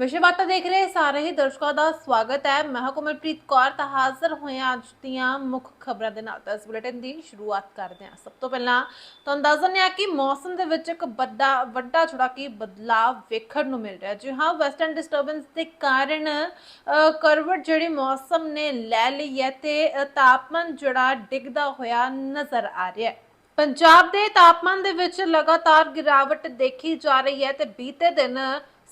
ਵਿਸ਼ਵਾਤਾ ਦੇਖ ਰਹੇ ਸਾਰੇ ਹੀ ਦਰਸ਼ਕਾਂ ਦਾ ਸਵਾਗਤ ਹੈ। ਮੈਂ ਹਾਂ ਕੋਮਲਪ੍ਰੀਤ ਕੌਰ ਤਾਂ ਹਾਜ਼ਰ ਹੋਏ ਅੱਜ ਦੀਆਂ ਮੁੱਖ ਖਬਰਾਂ ਦੇ ਨਾਲ। ਤਾਂ ਇਸ ਬੁਲੇਟਿਨ ਦੀ ਸ਼ੁਰੂਆਤ ਕਰਦੇ ਹਾਂ। ਸਭ ਤੋਂ ਪਹਿਲਾਂ ਤੁਹਾਨੂੰ ਦੱਸ ਦਿੰਦੇ ਹਾਂ ਕਿ ਮੌਸਮ ਦੇ ਵਿੱਚ ਇੱਕ ਵੱਡਾ ਵੱਡਾ ਛੋੜਾ ਕੀ ਬਦਲਾਅ ਵੇਖਣ ਨੂੰ ਮਿਲ ਰਿਹਾ ਜੀ ਹਾਂ, ਵੈਸਟਰਨ ਡਿਸਟਰਬੈਂਸ ਦੇ ਕਾਰਨ ਕਰਵਟ ਜਿਹੜੀ ਮੌਸਮ ਨੇ ਲੈ ਲਈ ਹੈ ਤੇ ਤਾਪਮਾਨ ਜਿਹੜਾ ਡਿੱਗਦਾ ਹੋਇਆ ਨਜ਼ਰ ਆ ਰਿਹਾ ਹੈ। ਪੰਜਾਬ ਦੇ ਤਾਪਮਾਨ ਦੇ ਵਿੱਚ ਲਗਾਤਾਰ ਗਿਰਾਵਟ ਦੇਖੀ ਜਾ ਰਹੀ ਹੈ ਤੇ ਬੀਤੇ ਦਿਨ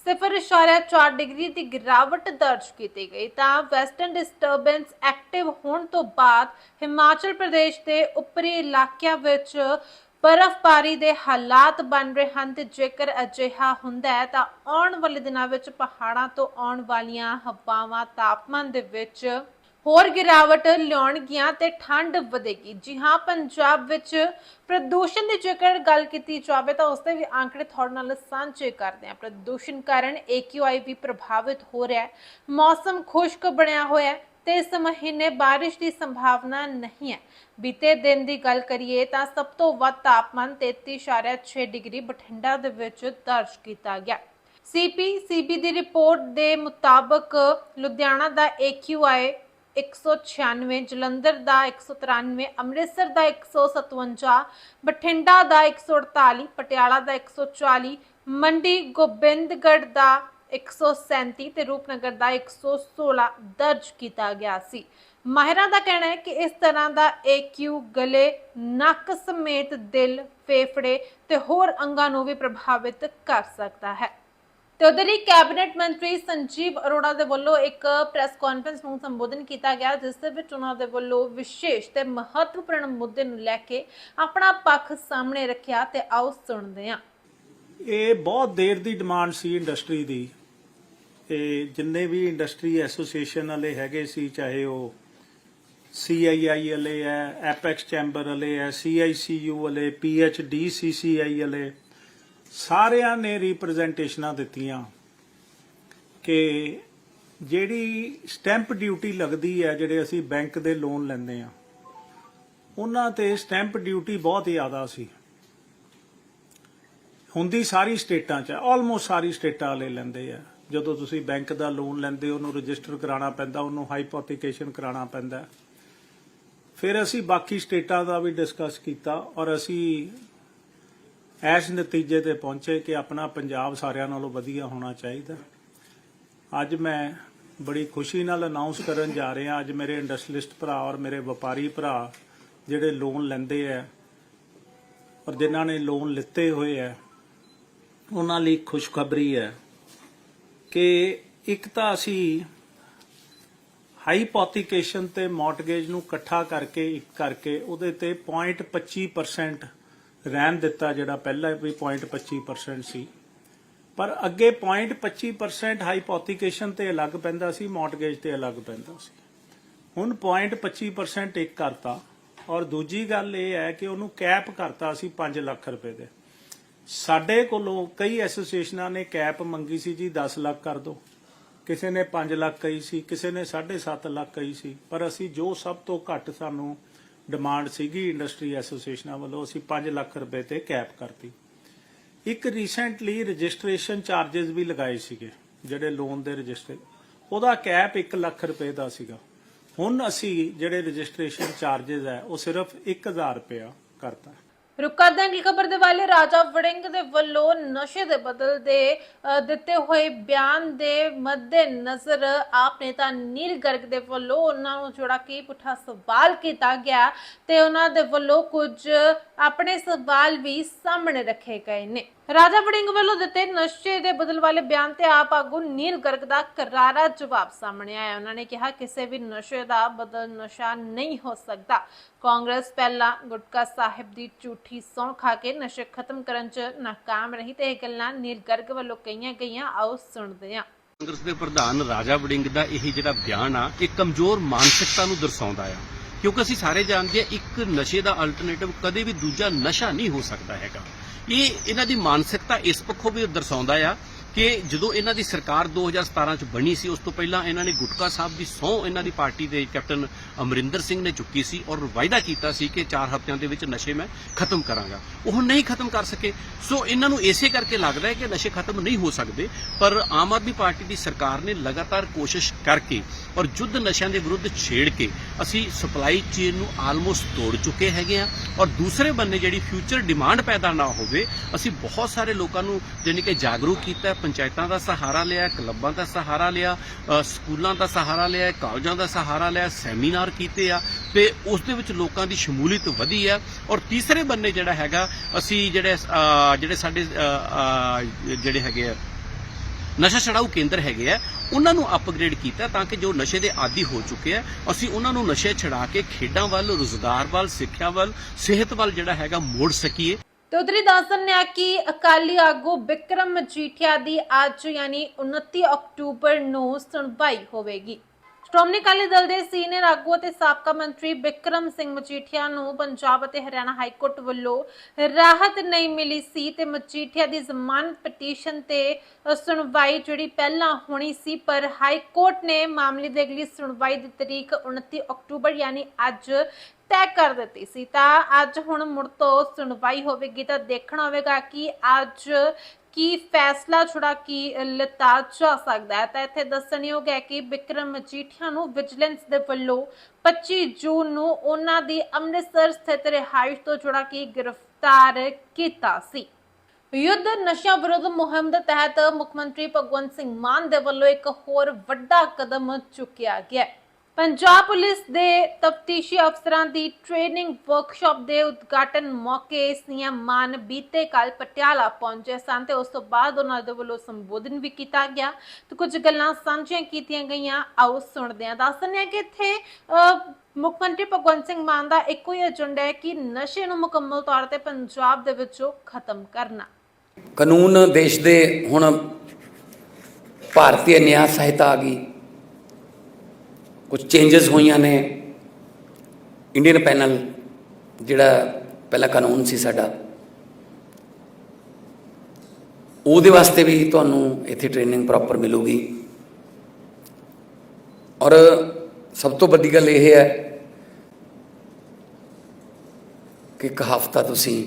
0.4 ਡਿਗਰੀ ਦੀ ਗਿਰਾਵਟ ਦਰਜ ਕੀਤੀ ਗਈ। ਤਾਂ ਵੈਸਟਰਨ ਡਿਸਟਰਬੈਂਸ ਐਕਟਿਵ ਹੋਣ ਤੋਂ ਬਾਅਦ ਹਿਮਾਚਲ ਪ੍ਰਦੇਸ਼ ਦੇ ਉੱਪਰੀ ਇਲਾਕਿਆਂ ਵਿੱਚ ਬਰਫ਼ਬਾਰੀ ਦੇ ਹਾਲਾਤ ਬਣ ਰਹੇ ਹਨ ਤੇ ਜੇਕਰ ਅਜਿਹਾ ਹੁੰਦਾ ਹੈ ਤਾਂ ਆਉਣ ਵਾਲੇ ਦਿਨਾਂ ਵਿੱਚ ਪਹਾੜਾਂ ਤੋਂ ਆਉਣ ਵਾਲੀਆਂ ਹਵਾਵਾਂ ਤਾਪਮਾਨ ਦੇ ਵਿੱਚ ਹੋਰ ਗਿਰਾਵਟ ਲਿਆਉਣਗੀਆਂ ਤੇ ਠੰਡ ਵਧੇਗੀ। ਜੀ ਹਾਂ, ਪੰਜਾਬ ਵਿੱਚ ਪ੍ਰਦੂਸ਼ਣ ਦੀ ਜੇਕਰ ਗੱਲ ਕੀਤੀ ਜਾਵੇ ਤਾਂ ਉਸ ਦੇ ਵੀ ਆંકੜੇ ਤੁਹਾਡੇ ਨਾਲ ਸਾਂਝੇ ਕਰਦੇ ਹਾਂ। ਪ੍ਰਦੂਸ਼ਣ ਕਾਰਨ AQI ਵੀ ਪ੍ਰਭਾਵਿਤ ਹੋ ਰਿਹਾ ਹੈ। ਮੌਸਮ ਖੁਸ਼ਕ ਬਣਿਆ ਹੋਇਆ ਹੈ ਤੇ ਇਸ ਮਹੀਨੇ ਬਾਰਿਸ਼ ਦੀ ਸੰਭਾਵਨਾ ਨਹੀਂ ਹੈ। ਬੀਤੇ ਦਿਨ ਦੀ ਗੱਲ ਕਰੀਏ ਤਾਂ ਸਭ ਤੋਂ ਵੱਧ ਤਾਪਮਾਨ 33.6 ਡਿਗਰੀ ਬਠਿੰਡਾ ਦੇ ਵਿੱਚ ਦਰਜ ਕੀਤਾ ਗਿਆ। ਸੀਪੀ ਸੀਬੀ ਦੀ ਰਿਪੋਰਟ ਦੇ ਮੁਤਾਬਕ ਲੁਧਿਆਣਾ ਦਾ AQI 196 ਜਲੰਧਰ ਦਾ 193 ਅੰਮ੍ਰਿਤਸਰ ਦਾ 157 ਬਠਿੰਡਾ ਦਾ 148 ਪਟਿਆਲਾ ਦਾ 140 ਮੰਡੀ ਗੋਬਿੰਦਗੜ੍ਹ ਦਾ 137 ਤੇ ਰੂਪਨਗਰ ਦਾ 116 ਦਰਜ ਕੀਤਾ ਗਿਆ ਸੀ। ਮਾਹਿਰਾਂ ਦਾ ਕਹਿਣਾ ਹੈ ਕਿ ਇਸ ਤਰ੍ਹਾਂ ਦਾ ਏਕਿਊ ਗਲੇ, ਨੱਕ ਸਮੇਤ ਦਿਲ ਫੇਫੜੇ ਤੇ ਹੋਰ ਅੰਗਾਂ ਨੂੰ ਵੀ ਪ੍ਰਭਾਵਿਤ ਕਰ ਸਕਦਾ ਹੈ। ਤੇ ਉਧਰ ਹੀ ਕੈਬਨਿਟ ਮੰਤਰੀ ਸੰਜੀਵ ਅਰੋੜਾ ਦੇ ਵੱਲੋਂ ਇੱਕ ਪ੍ਰੈਸ ਕਾਨਫਰੰਸ ਨੂੰ ਸੰਬੋਧਨ ਕੀਤਾ ਗਿਆ, ਜਿਸ ਦੇ ਵਿੱਚ ਉਹਨਾਂ ਦੇ ਵੱਲੋਂ ਵਿਸ਼ੇਸ਼ ਤੇ ਮਹੱਤਵਪੂਰਨ ਮੁੱਦੇ ਨੂੰ ਲੈ ਕੇ ਆਪਣਾ ਪੱਖ ਸਾਹਮਣੇ ਰੱਖਿਆ ਤੇ ਆਓ ਸੁਣਦੇ ਹਾਂ। ਇਹ ਬਹੁਤ ਦੇਰ ਦੀ ਡਿਮਾਂਡ ਸੀ ਇੰਡਸਟਰੀ ਦੀ। ਇਹ ਜਿੰਨੇ ਵੀ ਇੰਡਸਟਰੀ ਐਸੋਸੀਏਸ਼ਨ ਵਾਲੇ ਹੈਗੇ ਸੀ, ਚਾਹੇ ਉਹ CII ਵਾਲੇ ਹੈ ਐਪੈਕਸ ਚੈਂਬਰ ਵਾਲੇ ਹੈ CICU ਵਾਲੇ PHDCCI ਵਾਲੇ ਸਾਰਿਆਂ ਨੇ ਰਿਪਰੈਜ਼ੈਂਟੇਸ਼ਨਾਂ ਦਿੱਤੀਆਂ ਕਿ ਜਿਹੜੀ ਸਟੈਂਪ ਡਿਊਟੀ ਲੱਗਦੀ ਹੈ, ਜਿਹੜੇ ਅਸੀਂ ਬੈਂਕ ਦੇ ਲੋਨ ਲੈਂਦੇ ਆ ਉਹਨਾਂ ਤੇ ਸਟੈਂਪ ਡਿਊਟੀ ਬਹੁਤ ਜ਼ਿਆਦਾ ਸੀ। ਹੁੰਦੀ ਸਾਰੀ ਸਟੇਟਾਂ 'ਚ ਆਲਮੋਸਟ ਸਾਰੀ ਸਟੇਟਾਂ ਵਾਲੇ ਲੈਂਦੇ ਆ। ਜਦੋਂ ਤੁਸੀਂ ਬੈਂਕ ਦਾ ਲੋਨ ਲੈਂਦੇ ਉਹਨੂੰ ਰਜਿਸਟਰ ਕਰਾਉਣਾ ਪੈਂਦਾ, ਉਹਨੂੰ ਹਾਈਪੋਥੀਕੇਸ਼ਨ ਕਰਾਉਣਾ ਪੈਂਦਾ। ਫਿਰ ਅਸੀਂ ਬਾਕੀ ਸਟੇਟਾਂ ਦਾ ਵੀ ਡਿਸਕਸ ਕੀਤਾ ਔਰ ਅਸੀਂ ਇਸ ਨਤੀਜੇ ਤੇ ਪਹੁੰਚੇ ਕਿ ਆਪਣਾ ਪੰਜਾਬ ਸਾਰਿਆਂ ਨਾਲੋਂ ਵਧੀਆ ਹੋਣਾ ਚਾਹੀਦਾ। ਅੱਜ ਮੈਂ ਬੜੀ ਖੁਸ਼ੀ ਨਾਲ ਅਨਾਉਂਸ ਕਰਨ ਜਾ ਰਿਹਾ, ਅੱਜ ਮੇਰੇ ਇੰਡਸਟਰੀਲਿਸਟ ਭਰਾ ਔਰ ਮੇਰੇ ਵਪਾਰੀ ਭਰਾ ਜਿਹੜੇ ਲੋਨ ਲੈਂਦੇ ਆ ਔਰ ਜਿਨ੍ਹਾਂ ਨੇ ਲੋਨ ਲਿੱਤੇ ਹੋਏ ਆ, ਉਹਨਾਂ ਲਈ ਖੁਸ਼ਖਬਰੀ ਹੈ ਕਿ ਇੱਕ ਤਾਂ ਅਸੀਂ ਹਾਈਪੋਥੀਕੇਸ਼ਨ ਤੇ ਮਾਰਟਗੇਜ ਨੂੰ ਇਕੱਠਾ ਕਰਕੇ, ਇੱਕ ਕਰਕੇ ਉਹਦੇ ਤੇ 0.25% ਰਹਿਣ ਦਿੱਤਾ ਜਿਹੜਾ ਪਹਿਲਾਂ ਵੀ 0.25% ਸੀ। ਪਰ ਅੱਗੇ 0.25% ਹਾਈਪੋਥੀਕੇਸ਼ਨ ਤੇ ਅਲੱਗ ਪੈਂਦਾ ਸੀ ਮਾਰਟਗੇਜ ਤੇ ਅਲੱਗ ਪੈਂਦਾ ਸੀ। ਹੁਣ 0.25% ਇੱਕ ਕਰਤਾ ਔਰ ਦੂਜੀ ਗੱਲ ਇਹ ਹੈ ਕਿ ਉਹਨੂੰ ਕੈਪ ਕਰਤਾ ਸੀ 5 ਲੱਖ ਰੁਪਏ ਦੇ। ਸਾਡੇ ਕੋਲੋਂ ਕਈ ਐਸੋਸੀਏਸ਼ਨਾਂ ਨੇ ਕੈਪ ਮੰਗੀ ਸੀ ਜੀ 10 ਲੱਖ ਕਰ ਦਿਓ ਕਿਸੇ ਨੇ 5 ਲੱਖ ਕਹੀ ਸੀ, ਕਿਸੇ ਨੇ 7.5 ਲੱਖ ਕਹੀ ਸੀ। ਪਰ ਅਸੀਂ ਜੋ ਸਭ ਤੋਂ ਘੱਟ ਸਾਨੂੰ ਡਿਮਾਂਡ ਸੀਗੀ ਇੰਡਸਟਰੀ ਐਸੋਸੀਏਸ਼ਨਾਂ ਵੱਲੋਂ, ਅਸੀਂ 5 ਲੱਖ ਰੁਪਏ ਤੇ ਕੈਪ ਕਰਤੀ। ਇੱਕ ਰੀਸੈਂਟਲੀ ਰਜਿਸਟ੍ਰੇਸ਼ਨ ਚਾਰजेस ਵੀ ਲਗਾਏ ਸੀਗੇ, ਜਿਹੜੇ ਲੋਨ ਦੇ ਰਜਿਸਟਰ, ਉਹਦਾ ਕੈਪ 1 ਲੱਖ ਰੁਪਏ ਦਾ ਸੀਗਾ। ਹੁਣ ਅਸੀਂ ਜਿਹੜੇ ਰਜਿਸਟ੍ਰੇਸ਼ਨ ਚਾਰजेस ਹੈ, ਉਹ ਸਿਰਫ 1000 ਰੁਪਏ ਕਰਤਾ। ਰੁਕਾ ਦਾਂਗੀ ਖਬਰ ਦੇ ਵਾਲੇ ਰਾਜਾ ਵੜਿੰਗ ਦੇ ਵੱਲੋਂ ਨਸ਼ੇ ਦੇ ਬਦਲ ਦੇ ਅ, ਦਿੱਤੇ ਹੋਏ ਬਿਆਨ ਦੇ ਮੱਦੇ ਨਜ਼ਰ ਆਪ ਨੇਤਾ ਨੀਲ ਗਰਗ ਦੇ ਵੱਲੋਂ ਉਹਨਾਂ ਨੂੰ ਜਿਹੜਾ ਕਿ ਪੁੱਠਾ ਸਵਾਲ ਕੀਤਾ ਗਿਆ ਤੇ ਉਹਨਾਂ ਦੇ ਵੱਲੋਂ ਕੁਝ ਆਪਣੇ ਸਵਾਲ ਵੀ ਸਾਹਮਣੇ ਰੱਖੇ ਗਏ ਨੇ। ਰਾਜਾ ਵੜਿੰਗ ਵੱਲੋਂ ਦਿੱਤੇ ਨਸ਼ੇ ਦੇ ਬਦਲ ਵਾਲੇ ਬਿਆਨ ਤੇ ਆਪ ਆਗੂ ਨੀਲ ਗਰਗ ਦਾ ਕਰਾਰਾ ਜਵਾਬ ਸਾਹਮਣੇ ਆਇਆ। ਉਹਨਾਂ ਨੇ ਕਿਹਾ, ਕਿਸੇ ਵੀ ਨਸ਼ੇ ਦਾ ਬਦਲ ਨਸ਼ਾ ਨਹੀਂ ਹੋ ਸਕਦਾ। ਕਾਂਗਰਸ ਪਹਿਲਾਂ ਗੁਟਕਾ ਸਾਹਿਬ ਦੀ ਝੂਠੀ ਸੌਂ ਖਾ ਕੇ ਨਸ਼ੇ ਖਤਮ ਕਰਨ 'ਚ ਨਾਕਾਮ ਰਹੀ ਤੇ ਇਹ ਗੱਲਾਂ ਨੀਲ ਗਰਗ ਵੱਲੋਂ ਕਹੀਆਂ ਗਈਆਂ। ਆਓ ਸੁਣਦੇ ਹਾਂ। ਕਾਂਗਰਸ ਦੇ ਪ੍ਰਧਾਨ ਰਾਜਾ ਵੜਿੰਗ ਦਾ ਇਹ ਜਿਹੜਾ ਬਿਆਨ ਆ, ਇਹ ਕਮਜ਼ੋਰ ਮਾਨਸਿਕਤਾ ਨੂੰ ਦਰਸਾਉਂਦਾ ਆ। ਕਿਉਂਕਿ ਅਸੀਂ ਸਾਰੇ ਜਾਣਦੇ ਆ ਇੱਕ ਨਸ਼ੇ ਦਾ ਅਲਟਰਨੇਟਿਵ ਕਦੇ ਵੀ ਦੂਜਾ ਨਸ਼ਾ ਨਹੀਂ ਹੋ ਸਕਦਾ ਹੈਗਾ। ਇਹ ਇਹਨਾਂ ਦੀ ਮਾਨਸਿਕਤਾ ਇਸ ਪੱਖੋਂ ਵੀ ਦਰਸਾਉਂਦਾ ਆ ਕਿ ਜਦੋਂ ਇਹਨਾਂ ਦੀ ਸਰਕਾਰ 2017 ਚ ਬਣੀ ਸੀ, ਉਸ ਤੋਂ ਪਹਿਲਾਂ ਇਹਨਾਂ ਨੇ ਗੁਟਕਾ ਸਾਹਿਬ ਦੀ ਸਹੁੰ ਇਹਨਾਂ ਦੀ ਪਾਰਟੀ ਦੇ ਕੈਪਟਨ ਅਮਰਿੰਦਰ ਸਿੰਘ ਨੇ ਚੁੱਕੀ ਸੀ ਔਰ ਵਾਅਦਾ ਕੀਤਾ ਸੀ ਕਿ 4 ਹਫ਼ਤਿਆਂ ਦੇ ਵਿੱਚ ਨਸ਼ੇ ਮੈਂ ਖਤਮ ਕਰਾਂਗਾ। ਉਹ ਨਹੀਂ ਖਤਮ ਕਰ ਸਕੇ। ਸੋ ਇਹਨਾਂ ਨੂੰ ਇਸੇ ਕਰਕੇ ਲੱਗਦਾ ਹੈ ਕਿ ਨਸ਼ੇ ਖਤਮ ਨਹੀਂ ਹੋ ਸਕਦੇ, ਪਰ ਆਮ ਆਦਮੀ ਪਾਰਟੀ ਦੀ ਸਰਕਾਰ ਨੇ ਲਗਾਤਾਰ ਕੋਸ਼ਿਸ਼ ਕਰਕੇ ਔਰ ਯੁੱਧ ਨਸ਼ਿਆਂ ਦੇ ਵਿਰੁੱਧ ਛੇੜ ਕੇ ਅਸੀਂ ਸਪਲਾਈ ਚੇਨ ਨੂੰ ਆਲਮੋਸਟ ਤੋੜ ਚੁੱਕੇ ਹੈਗੇ ਆ ਔਰ ਦੂਸਰੇ ਬੰਨੇ ਜਿਹੜੀ ਫਿਊਚਰ ਡਿਮਾਂਡ ਪੈਦਾ ਨਾ ਹੋਵੇ, ਅਸੀਂ ਬਹੁਤ ਸਾਰੇ ਲੋਕਾਂ ਨੂੰ ਜਾਣੀ ਕਿ ਜਾਗਰੂਕ ਕੀਤਾ ਪੰਚਾਇਤਾਂ ਦਾ ਸਹਾਰਾ ਲਿਆ, ਕਲੱਬਾਂ ਦਾ ਸਹਾਰਾ ਲਿਆ ਸਕੂਲਾਂ ਦਾ ਸਹਾਰਾ ਲਿਆ, ਕਾਲਜਾਂ ਦਾ ਸਹਾਰਾ ਲਿਆ, ਸੈਮੀਨਾਰ ਕੀਤੇ ਆ ਤੇ ਉਸ ਦੇ ਵਿੱਚ ਲੋਕਾਂ ਦੀ ਸ਼ਮੂਲੀਅਤ ਵਧੀ ਹੈ ਔਰ ਤੀਸਰੇ ਬੰਨੇ ਜਿਹੜਾ ਹੈਗਾ, ਅਸੀਂ ਜਿਹੜੇ ਜਿਹੜੇ ਸਾਡੇ ਜਿਹੜੇ ਹੈਗੇ ਆ, ਨਸ਼ਾ ਛਡਾਊ ਕੇਂਦਰ ਹੈਗੇ ਆ, ਉਹਨਾਂ ਨੂੰ ਅਪਗ੍ਰੇਡ ਕੀਤਾ ਤਾਂ ਕਿ ਜੋ ਨਸ਼ੇ ਦੇ ਆਦੀ ਹੋ ਚੁੱਕੇ ਆ, ਅਸੀਂ ਉਹਨਾਂ ਨੂੰ ਨਸ਼ੇ ਛਡਾ ਕੇ ਖੇਡਾਂ ਵੱਲ, ਰੋਜ਼ਗਾਰ ਵੱਲ, ਸਿੱਖਿਆ ਵੱਲ, ਸਿਹਤ ਵੱਲ ਜਿਹੜਾ ਹੈਗਾ ਮੋੜ ਸਕੀਏ। ਤੇ ਉਧਰੀ ਦੱਸ ਦਿੰਦੇ ਹਾਂ ਕਿ ਅਕਾਲੀ ਆਗੂ ਵਿਕਰਮ ਮਜੀਠੀਆ ਦੀ ਅੱਜ ਯਾਨੀ 29 ਅਕਤੂਬਰ ਨੂੰ ਸੁਣਵਾਈ ਹੋਵੇਗੀ। ਸ਼੍ਰੋਮਣੀ ਅਕਾਲੀ ਦਲ ਦੇ ਸੀਨੀਅਰ ਆਗੂ ਅਤੇ ਸਾਬਕਾ ਮੰਤਰੀ ਵਿਕਰਮ ਸਿੰਘ ਮਜੀਠੀਆ ਨੂੰ ਪੰਜਾਬ ਅਤੇ ਹਰਿਆਣਾ ਹਾਈ ਕੋਰਟ ਵੱਲੋਂ ਰਾਹਤ ਨਹੀਂ ਮਿਲੀ ਸੀ ਤੇ ਮਜੀਠੀਆ ਦੀ ਜ਼ਮਾਨਤ ਪਟੀਸ਼ਨ ਤੇ ਸੁਣਵਾਈ ਜਿਹੜੀ ਪਹਿਲਾਂ ਹੋਣੀ ਸੀ, ਪਰ ਹਾਈ ਕੋਰਟ ਨੇ ਮਾਮਲੇ ਦੀ ਅਗਲੀ ਸੁਣਵਾਈ ਦੀ ਤਰੀਕ 29 ਅਕਤੂਬਰ ਯਾਨੀ ਅੱਜ ਤੈਅ ਕਰ ਦਿੱਤੀ ਸੀ। ਤਾਂ ਅੱਜ ਹੁਣ ਮੁੜ ਤੋਂ ਸੁਣਵਾਈ ਹੋਵੇਗੀ ਤਾਂ ਦੇਖਣਾ ਹੋਵੇਗਾ ਕਿ ਅੱਜ ਕੀ ਫੈਸਲਾ ਛੁੜਾ ਕੀ ਲਿੱਤਾ ਜਾ ਸਕਦਾ ਹੈ। ਤਾਂ ਇੱਥੇ ਦੱਸਣਯੋਗ ਹੈ ਕਿ ਵਿਕਰਮ ਮਜੀਠੀਆ ਨੂੰ ਵਿਜੀਲੈਂਸ ਦੇ ਵੱਲੋਂ 25 ਜੂਨ ਨੂੰ ਉਹਨਾਂ ਦੀ ਅੰਮ੍ਰਿਤਸਰ ਸਥਿਤ ਰਿਹਾਇਸ਼ ਤੋਂ ਛੁੜਾ ਕੇ ਗ੍ਰਿਫਤਾਰ ਕੀਤਾ ਸੀ। ਯੁੱਧ ਨਸ਼ਾ ਵਿਰੁੱਧ ਮੁਹਿੰਮ ਦੇ ਤਹਿਤ ਮੁੱਖ ਮੰਤਰੀ ਭਗਵੰਤ ਸਿੰਘ ਮਾਨ ਦੇ ਵੱਲੋਂ ਇੱਕ ਹੋਰ ਵੱਡਾ ਕਦਮ ਚੁੱਕਿਆ ਗਿਆ ਹੈ। ਪੰਜਾਬ ਪੁਲਿਸ ਦੇ ਤਫਤੀਸ਼ੀ ਅਫਸਰਾਂ ਦੀ ਟ੍ਰੇਨਿੰਗ ਵਰਕਸ਼ਾਪ ਦੇ ਉਦਘਾਟਨ ਮੌਕੇ ਸੀਐਮ ਮਾਨ ਬੀਤੇ ਕੱਲ ਪਟਿਆਲਾ ਪਹੁੰਚੇ ਸਨ ਤੇ ਉਸ ਤੋਂ ਬਾਅਦ ਉਹਨਾਂ ਦੇ ਵੱਲੋਂ ਸੰਬੋਧਨ ਵੀ ਕੀਤਾ ਗਿਆ। ਤੇ ਕੁਝ ਗੱਲਾਂ ਸਾਂਝੀਆਂ ਕੀਤੀਆਂ ਗਈਆਂ। ਆਓ ਸੁਣਦੇ ਹਾਂ ਦੱਸ ਦਿੰਦੇ ਹਾਂ ਕਿ ਇੱਥੇ ਮੁੱਖ ਮੰਤਰੀ ਭਗਵੰਤ ਸਿੰਘ ਮਾਨ ਦਾ ਇੱਕੋ ਹੀ ਏਜੰਡਾ ਹੈ ਕਿ ਨਸ਼ੇ ਨੂੰ ਮੁਕੰਮਲ ਤੌਰ ਤੇ ਪੰਜਾਬ ਦੇ ਵਿੱਚੋਂ ਖਤਮ ਕਰਨਾ। ਕਾਨੂੰਨ ਦੇਸ਼ ਦੇ ਹੁਣ ਭਾਰਤੀ ਨਿਆਂ ਸਹਾਇਤਾ ਆ ਗਈ। ਕੁਝ ਚੇਂਜਸ ਹੋਈਆਂ ਨੇ। ਇੰਡੀਅਨ ਪੈਨਲ ਜਿਹੜਾ ਪਹਿਲਾ ਕਾਨੂੰਨ ਸੀ ਸਾਡਾ, ਉਹਦੇ ਵਾਸਤੇ ਵੀ ਤੁਹਾਨੂੰ ਇੱਥੇ ਟ੍ਰੇਨਿੰਗ ਪ੍ਰੋਪਰ ਮਿਲੂਗੀ। ਔਰ ਸਭ ਤੋਂ ਵੱਡੀ ਗੱਲ ਇਹ ਹੈ ਕਿ ਇੱਕ ਹਫਤਾ ਤੁਸੀਂ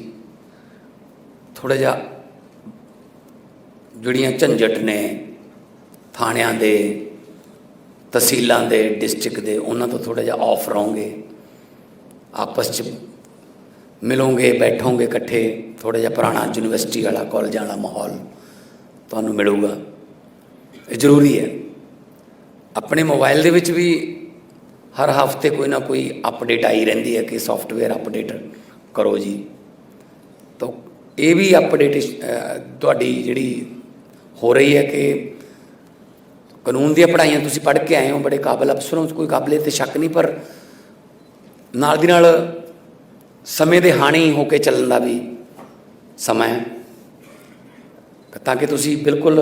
ਥੋੜਾ ਜਿਹਾ ਜਿਹੜੀਆਂ ਝੰਜਟ ਨੇ ਥਾਣਿਆਂ ਦੇ ਤਹਿਸੀਲਾਂ ਦੇ, ਡਿਸਟ੍ਰਿਕਟ ਦੇ, ਉਹਨਾਂ ਤੋਂ ਥੋੜਾ ਜਿਹਾ ਆਫ ਰਹੋਗੇ। ਆਪਸ ਚ ਮਿਲੋਗੇ, ਬੈਠੋਗੇ ਇਕੱਠੇ ਥੋੜਾ ਜਿਹਾ ਪੁਰਾਣਾ ਯੂਨੀਵਰਸਿਟੀ ਵਾਲਾ ਕਾਲਜਾਂ ਵਾਲਾ ਮਾਹੌਲ ਤੁਹਾਨੂੰ ਮਿਲੂਗਾ। ਇਹ ਜ਼ਰੂਰੀ ਹੈ। ਆਪਣੇ ਮੋਬਾਈਲ ਦੇ ਵਿੱਚ ਵੀ ਹਰ ਹਫ਼ਤੇ ਕੋਈ ਨਾ ਕੋਈ ਅਪਡੇਟ ਆਈ ਰਹਿੰਦੀ ਹੈ ਕਿ ਸੌਫਟਵੇਅਰ ਅਪਡੇਟ ਕਰੋ ਜੀ। ਤਾਂ ਇਹ ਵੀ ਅਪਡੇਟ ਤੁਹਾਡੀ ਜਿਹੜੀ ਹੋ ਰਹੀ ਹੈ ਕਿ ਕਾਨੂੰਨ ਦੀਆਂ ਪੜ੍ਹਾਈਆਂ ਤੁਸੀਂ ਪੜ੍ਹ ਕੇ ਆਏ ਹੋ, ਬੜੇ ਕਾਬਲ ਅਫਸਰ ਹੋ ਕੋਈ ਕਾਬਲੇ ਤੇ ਸ਼ੱਕ ਨਹੀਂ, ਪਰ ਨਾਲ ਦੀ ਨਾਲ ਸਮੇਂ ਦੇ ਹਾਣੀ ਹੋ ਕੇ ਚੱਲਣ ਦਾ ਵੀ ਸਮਾਂ ਹੈ। ਤਾਂ ਕਿ ਤੁਸੀਂ ਬਿਲਕੁਲ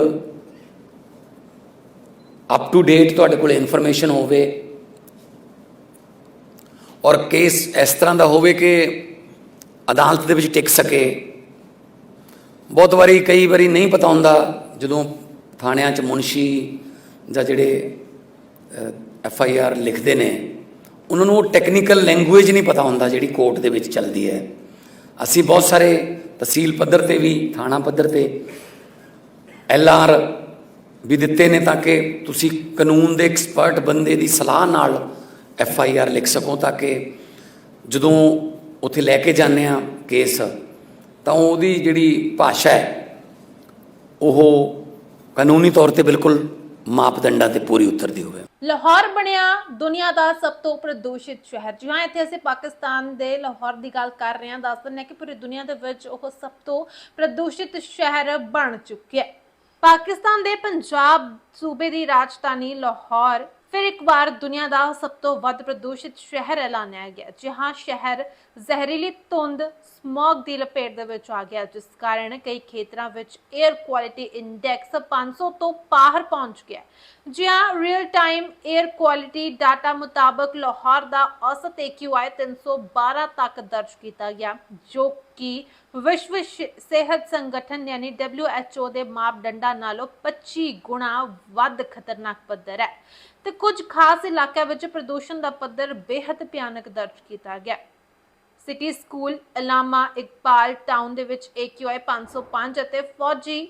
ਅਪ ਟੂ ਡੇਟ ਤੁਹਾਡੇ ਕੋਲ ਇਨਫੋਰਮੇਸ਼ਨ ਹੋਵੇ ਔਰ ਕੇਸ ਇਸ ਤਰ੍ਹਾਂ ਦਾ ਹੋਵੇ ਕਿ ਅਦਾਲਤ ਦੇ ਵਿੱਚ ਟਿਕ ਸਕੇ। ਬਹੁਤ ਵਾਰੀ ਕਈ ਵਾਰੀ ਨਹੀਂ ਪਤਾ ਹੁੰਦਾ ਜਦੋਂ ਥਾਣਿਆਂ 'ਚ ਮੁਨਸ਼ੀ ਜਾਂ ਜਿਹੜੇ ਐਫ ਆਈ ਆਰ ਲਿਖਦੇ ਨੇ, ਉਹਨਾਂ ਨੂੰ ਉਹ ਟੈਕਨੀਕਲ ਲੈਂਗੁਏਜ ਨਹੀਂ ਪਤਾ ਹੁੰਦਾ ਜਿਹੜੀ ਕੋਰਟ ਦੇ ਵਿੱਚ ਚੱਲਦੀ ਹੈ। ਅਸੀਂ ਬਹੁਤ ਸਾਰੇ ਤਹਿਸੀਲ ਪੱਧਰ ਤੇ ਵੀ, ਥਾਣਾ ਪੱਧਰ ਤੇ ਐਲ ਆਰ ਵੀ ਦਿੱਤੇ ਨੇ ਤਾਂ ਕਿ ਤੁਸੀਂ ਕਾਨੂੰਨ ਦੇ ਐਕਸਪਰਟ ਬੰਦੇ ਦੀ ਸਲਾਹ ਨਾਲ ਐਫ ਆਈ ਆਰ ਲਿਖ ਸਕੋ ਤਾਂ ਕਿ ਜਦੋਂ ਉੱਥੇ ਲੈ ਕੇ ਜਾਂਦੇ ਆ ਕੇਸ ਤਾਂ ਉਹਦੀ ਜਿਹੜੀ ਭਾਸ਼ਾ ਹੈ, ਉਹ ਕਾਨੂੰਨੀ ਤੌਰ ਤੇ ਬਿਲਕੁਲ ਮਾਪਦੰਡਾਂ ਤੇ ਪੂਰੀ ਉਤਰਦੀ ਹੋਵੇ। ਲਾਹੌਰ ਬਣਿਆ ਦੁਨੀਆ ਦਾ ਸਭ ਤੋਂ ਪ੍ਰਦੂਸ਼ਿਤ ਸ਼ਹਿਰ। ਜਿਵੇਂ ਇੱਥੇ ਅਸੀਂ ਪਾਕਿਸਤਾਨ ਦੇ ਲਾਹੌਰ ਦੀ ਗੱਲ ਕਰ ਰਹੇ ਹਾਂ, ਦੱਸ ਦਿੰਦੇ ਹਾਂ ਕਿ ਪੂਰੀ ਦੁਨੀਆ ਦੇ ਵਿੱਚ ਉਹ ਸਭ ਤੋਂ ਪ੍ਰਦੂਸ਼ਿਤ ਸ਼ਹਿਰ ਬਣ ਚੁੱਕਿਆ ਹੈ। ਪਾਕਿਸਤਾਨ ਦੇ ਪੰਜਾਬ ਸੂਬੇ ਦੀ ਰਾਜਧਾਨੀ ਲਾਹੌਰ ਫਿਰ ਇੱਕ ਵਾਰ ਦੁਨੀਆ ਦਾ ਸਭ ਤੋਂ ਵੱਧ ਪ੍ਰਦੂਸ਼ਿਤ ਸ਼ਹਿਰ ਐਲਾਨਿਆ ਗਿਆ, ਜਿਹਾਂ ਸ਼ਹਿਰ ਜ਼ਹਿਰੀਲੀ ਧੁੰਦ ਸਮੌਗ ਦੀ ਲਪੇਟ ਦੇ ਵਿੱਚ ਆ ਗਿਆ, ਜਿਸ ਕਾਰਨ ਕਈ ਖੇਤਰਾਂ ਵਿੱਚ 에ਅਰ ਕੁਆਲਿਟੀ ਇੰਡੈਕਸ 500 ਤੋਂ ਪਾਰ ਪਹੁੰਚ ਗਿਆ। ਜੀ real time air quality data ਮੁਤਾਬਕ ਲਾਹੌਰ ਦਾ ਔਸਤ AQI 312 ਤੱਕ ਦਰਜ ਕੀਤਾ ਗਿਆ, ਜੋ ਕਿ ਵਿਸ਼ਵ ਸਿਹਤ ਸੰਗਠਨ ਯਾਨੀ WHO ਦੇ ਮਾਪਦੰਡਾਂ ਨਾਲੋਂ 25 ਗੁਣਾ ਵੱਧ ਖਤਰਨਾਕ ਪੱਧਰ ਹੈ। ਤੇ ਕੁਝ ਖਾਸ ਇਲਾਕਿਆਂ ਵਿੱਚ ਪ੍ਰਦੂਸ਼ਣ ਦਾ ਪੱਧਰ ਬੇहद ਭਿਆਨਕ ਦਰਜ ਕੀਤਾ ਗਿਆ। City school Allama Iqbal town ਦੇ ਵਿੱਚ AQI 505 ਅਤੇ ਫੌਜੀ